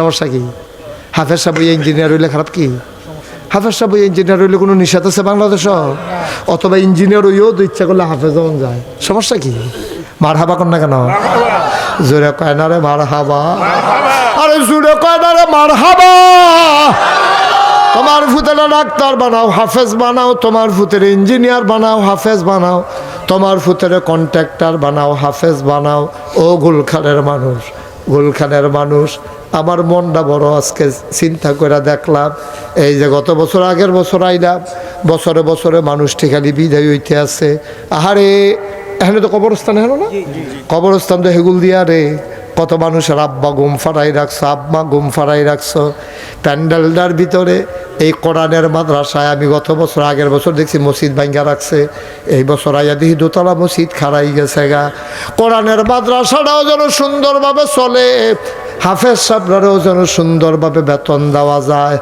সমস্যা কি হাফেজ সাহেব ইঞ্জিনিয়ার হইলে খারাপ কি? হাফেজ সাহেব ইঞ্জিনিয়ার হইলে কোনো নিষেধ আছে বাংলাদেশ? অথবা ইঞ্জিনিয়ার হইও তো ইচ্ছা করলে হাফেজ হন যায়। সমস্যা কি? মার হাবা কর না কেন? জোরে কয় না রে মার হাবা আরে জোরে কয় না রে মার হাবা তোমার ফুতেরা ডাক্তার বানাও, হাফেজ বানাও, তোমার ফুতের ইঞ্জিনিয়ার বানাও, হাফেজ বানাও, তোমার ফুতের কন্ট্রাক্টর বানাও, হাফেজ বানাও। ও গুলখানের মানুষ গুলখানের মানুষ আমার মনটা বড়, আজকে চিন্তা করে দেখলাম, এই যে গত বছর আগের বছর আইলাম, বছরে বছরে মানুষটি খালি বিদায় হইতে আছে। আহারে, এখানে তো কবরস্থান হেন না? কবরস্থান তো হেগুল দিয়া রে, কত মানুষের আব্বা গুম ফাড়াই রাখছো আব্বা গুম ফাড়াই রাখছো। প্যান্ডেলটার ভিতরে, এই কোরআনের মাদ্রাসায় আমি গত বছর, আগের বছর দেখছি মসজিদ ভাঙ্গা রাখছে, এই বছর আইয়া দেখি দোতলা মসজিদ খারাই গেছে গা। কোরআনের মাদ্রাসাটাও যেন সুন্দরভাবে চলে হাফেজ সাহেবরাও যেন সুন্দরভাবে বেতন দেওয়া যায়।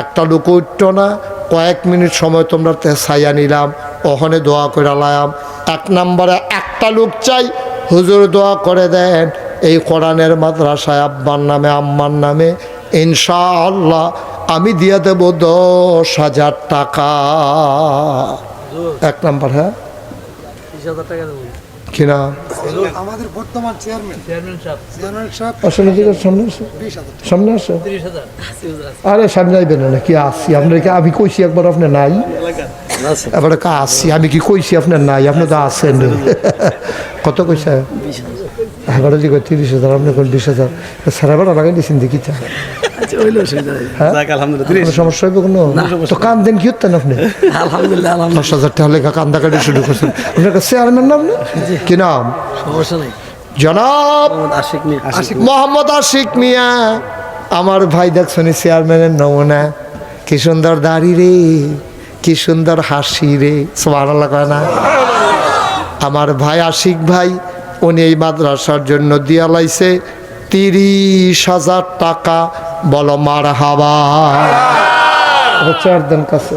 একটা লোক উঠত না, কয়েক মিনিট সময় তোমরা ছাইয়া নিলাম, ওখানে দোয়া করে লায়াম এক নম্বরে একটা লোক চাই, হুজুর দোয়া করে দেন। এই কোরআনের মাদ্রাসায় আব্বার নামে, আম্মার নামে, ইনশাআল্লাহ আমি দিয়ে দেব দশ হাজার টাকা। এক নম্বর হ্যাঁ? কিনা? আমাদের বর্তমান চেয়ারম্যান। চেয়ারম্যান সাহেব। আসলে সামনে আসো সামনে আসো। আরে সামনে আইবেন না কি আসছি আপনার কি আমি কইছি একবার আপনি নাই? এবার কা আসছি আমি কি কইছি আপনার নাই? আপনি তো আসেন কত কইছে? যে কই তিরিশ হাজার আপনি বিশ হাজার সারা বেড়া লাগাই দিয়েছেন দেখি চা আচ্ছা হ্যাঁ? সমস্যা কোনো? তো কান দেন কি হতেন আপনি? আলহামদুলিল্লাহ আলহামদুলিল্লাহ। দশ হাজার টাকা লেখা কান্দা কাটি শুরু করছেন। আপনার কাছে চেয়ারম্যান নাম না কি নাম? সমস্যা নেই। জনাব মোহাম্মদ আশিক নিয়ে আশিক মিয়া। আমার ভাই দেখছনি চেয়ারম্যানের নমুনা। কি সুন্দর দাড়ি রে কি সুন্দর হাসি রে কয় না? আমার ভাই আশিক ভাই উনি এই মাদ্রাসার জন্য দিয়া লাইছে তিরিশ হাজার টাকা। বলো মার হাবা কাছে।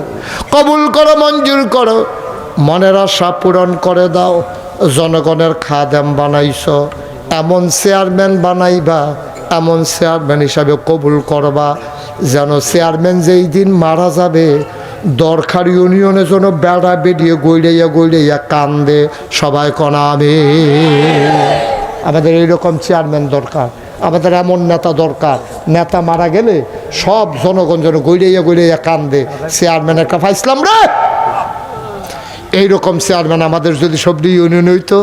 কবুল করো, মঞ্জুর করো। মনের আশা পূরণ করে দাও। জনগণের খাদেম বানাইছ। এমন চেয়ারম্যান বানাইবা, এমন চেয়ারম্যান হিসাবে কবুল করবা, যেন চেয়ারম্যান যেই দিন মারা যাবে দরকার ইউনিয়নের জন্য বেড়া বেরিয়ে গৈড়াইয়া গৈড়াইয়া কান্দে। সবাই কনাবে আমাদের এইরকম চেয়ারম্যান দরকার, আমাদের এমন নেতা দরকার। নেতা মারা গেলে সব জনগণ যেন গৈড়াইয়া গৈড়াইয়া কান্দে। চেয়ারম্যান একটা পাইছিলাম রে! এইরকম চেয়ারম্যান আমাদের যদি সবজি ইউনিয়ন হইতো,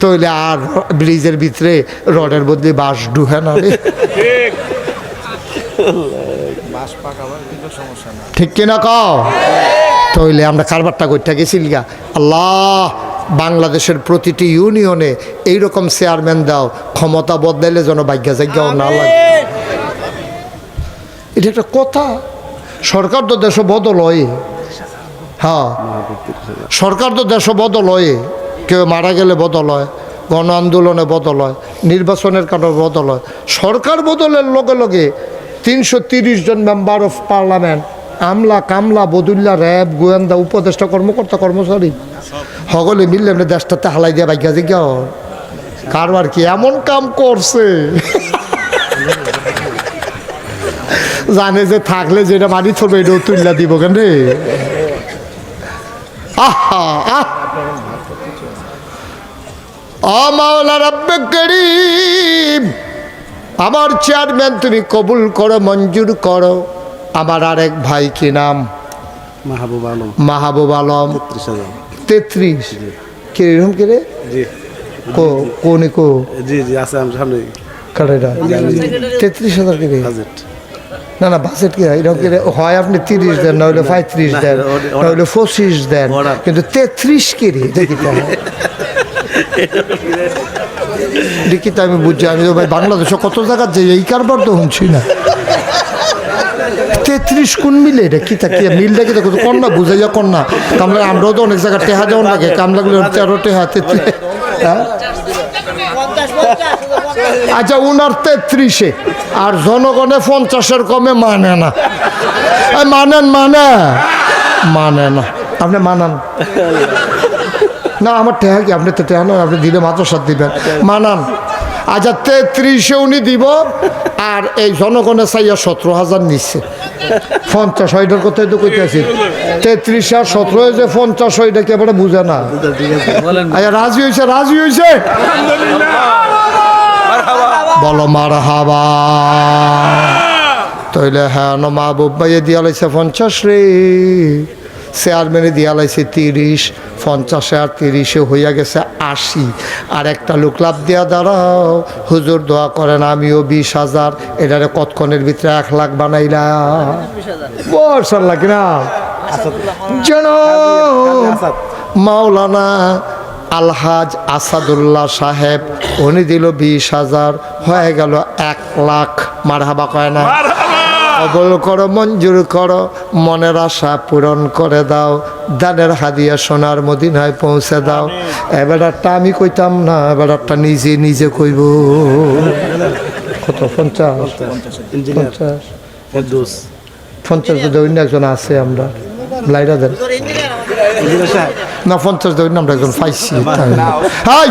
তাহলে আর ব্রিজের ভিতরে রডের বদলে বাঁশ ডুহে না। ঠিক কিনা কও? তাইলে আমরা কারবারটা করতে গেছিল গা। আল্লাহ, বাংলাদেশের প্রতিটি ইউনিয়নে এইরকম চেয়ারম্যান দাও, ক্ষমতা বদলাইলে যেন ভাগ্যা জায়গাও না লাগে। এটা একটা কথা। সরকার তো দেশ বদল হয়। হ্যাঁ। সরকার তো দেশ বদল হয়। কেউ মারা গেলে বদল হয়, গণ আন্দোলনে বদল হয়, নির্বাচনের কারণে বদল হয়। সরকার বদলের লগে লগে তিনশো জন মেম্বার অফ পার্লামেন্ট আমলা কামলা বদুল্লা, র্যাব, গোয়েন্দা, উপদেষ্টা, কর্মকর্তা, কর্মচারী, সকলে মিললে এমনি দেশটাতে হালাই দিয়ে বাইকা জিজ্ঞা কারবার কি এমন কাম করছে? জানে যে থাকলে যেটা মানি থরবে এটাও তুল্লা দিব কেন রে? আহা, আহ! আমাওলা রব্বে করিম! আমার চেয়ারম্যান তুমি কবুল করো মঞ্জুর করো। আমার আরেক ভাই কি নাম? মাহবুব আলম। মাহবুব আলম। তেত্রিশ কে এরকম কে রে? কো কোনে কো? জি জি আছে আমার সামনে। তেত্রিশ হাজার কে বাজেট। না না বাজেট কি হয়? এরকম কি? হয় আপনি তিরিশ দেন না হলে পঁয়ত্রিশ দেন ওর- না হলে পঁচিশ দেন। কিন্তু তেত্রিশ কে রে? দেখি দেখি তো আমি বুঝছি আমি তো ভাই বাংলাদেশে কত জায়গা যে এই কারবার তো শুনছি না। তেত্রিশ কোন মিলে এটা কি থাকে মিলটা কি দেখো কন্যা, বুঝাইয়া কন্যা। কামলা আমরাও তো অনেক জায়গায় টেহা যেমন লাগে। কামলাগুলো তেরো টেহা, তেত্রিশ হ্যাঁ? আচ্ছা উনার তেত্রিশে। আর জনগণে পঞ্চাশের কমে মানে না। মানেন মানে মানে না। আপনি মানান। না, আমার টেহা কি? আপনি তো টেহা আপনি দিলে মাত্র সাত দিবেন। মানান। আচ্ছা তেত্রিশে উনি দিব, আর এই জনগণের চাইয়া সতেরো হাজার নিচ্ছে। পঞ্চাশ ওইটার কথাই তো কইতেছি। তেত্রিশ আর সতেরো হয়েছে পঞ্চাশ ওইটা কে এবারে বুঝে না? আচ্ছা রাজি হয়েছে রাজি হয়েছে বলো মার হাবা তইলে হ্যাঁ মা বুব্বাইয়ে দিয়া লাইছে পঞ্চাশ রে। চেয়ারম্যানে দিয়া লাইছে তিরিশ। পঞ্চাশে আর তিরিশে হইয়া গেছে আশি। আর একটা লোক লাভ দিয়া দাঁড়াও, হুজুর দোয়া করেন, আমিও বিশ হাজার। এটারে কতক্ষণের ভিতরে এক লাখ বানাইলা বর্ষার লাগে না? যেন মাওলানা আলহাজ আসাদুল্লাহ সাহেব, উনি দিল বিশ হাজার, হয়ে গেল এক লাখ। মারহাবা কয় না? কবল করো মঞ্জুর করো মনের আশা পূরণ করে দাও দানের হাদিয়া সোনার মদিনায় পৌঁছে দাও এবারটা আমি কইতাম না এবারটা নিজে নিজে কইব কত পঞ্চাশ পঞ্চাশ পঞ্চাশ যদি অন্য একজন আছে আমরা লাইরা দেন না পঞ্চাশ দেবেন আমরা একজন পাইছি হাই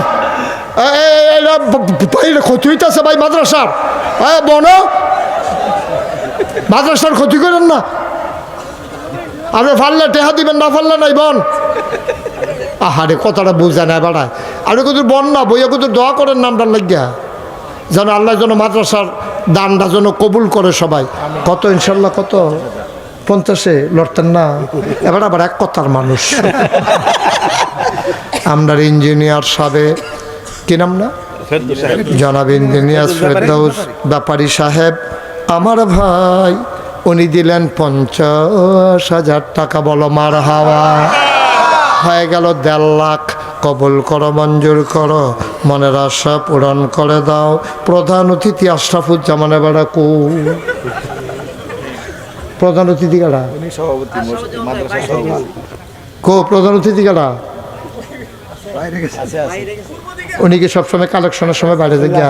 ক্ষতি হইতেছে ভাই মাদ্রাসার হ্যাঁ বন মাদ্রাসার ক্ষতি করেন না। আপনি ফাললে টেহা দিবেন না ফাললে নাই বন। আহারে কথাটা বুঝা না বেড়ায়। আপনি কত বন না বইয়া কত দোয়া করেন নামটার লাগিয়া। যেন আল্লাহ যেন মাদ্রাসার দানটা যেন কবুল করে সবাই। কত ইনশাল্লাহ কত? পঞ্চাশে লড়তেন না। এবার আবার এক কথার মানুষ। আমরা ইঞ্জিনিয়ার সাবে কি নাম না? জনাব ইঞ্জিনিয়ার ব্যাপারী সাহেব। আমার ভাই উনি দিলেন পঞ্চাশ হাজার টাকা বলো মার হাওয়া। হয়ে গেল দেড় লাখ। কবুল করো মঞ্জুর করো। মনের আশা পূরণ করে দাও। প্রধান অতিথি আশরাফুজ্জামান এবারে কু। প্রধান অতিথি কারা? কো প্রধান অতিথি কারা? উনি কি সবসময় কালেকশনের সময় বাইরে থেকে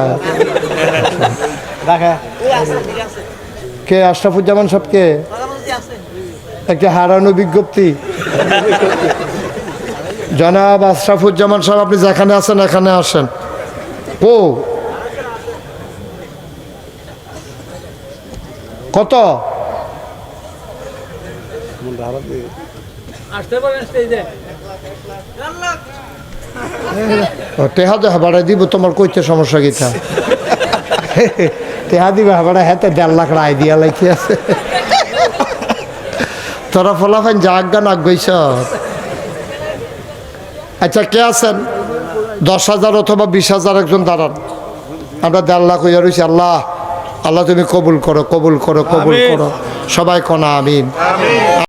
কে, আশরাফুজ্জামান সবকে একটা হারানো বিজ্ঞপ্তি। জনাব আশরাফুজ্জামান সাহেব, আপনি যেখানে আছেন, এখানে আসেন। ও কত? টেহা তো হাবাড়া দিব, তোমার কইতে সমস্যা গীতা টেহা দিবে হাবাড়া হাতে দেড় লাখ রায় দিয়া লেখি আছে তোরা ফলাফান জাগান আগ গইছ আচ্ছা কে আছেন দশ হাজার অথবা বিশ হাজার একজন দাঁড়ান আমরা দেড় লাখ হইয়া রয়েছি আল্লাহ আল্লাহ তুমি কবুল করো কবুল করো কবুল করো সবাই কনা আমিন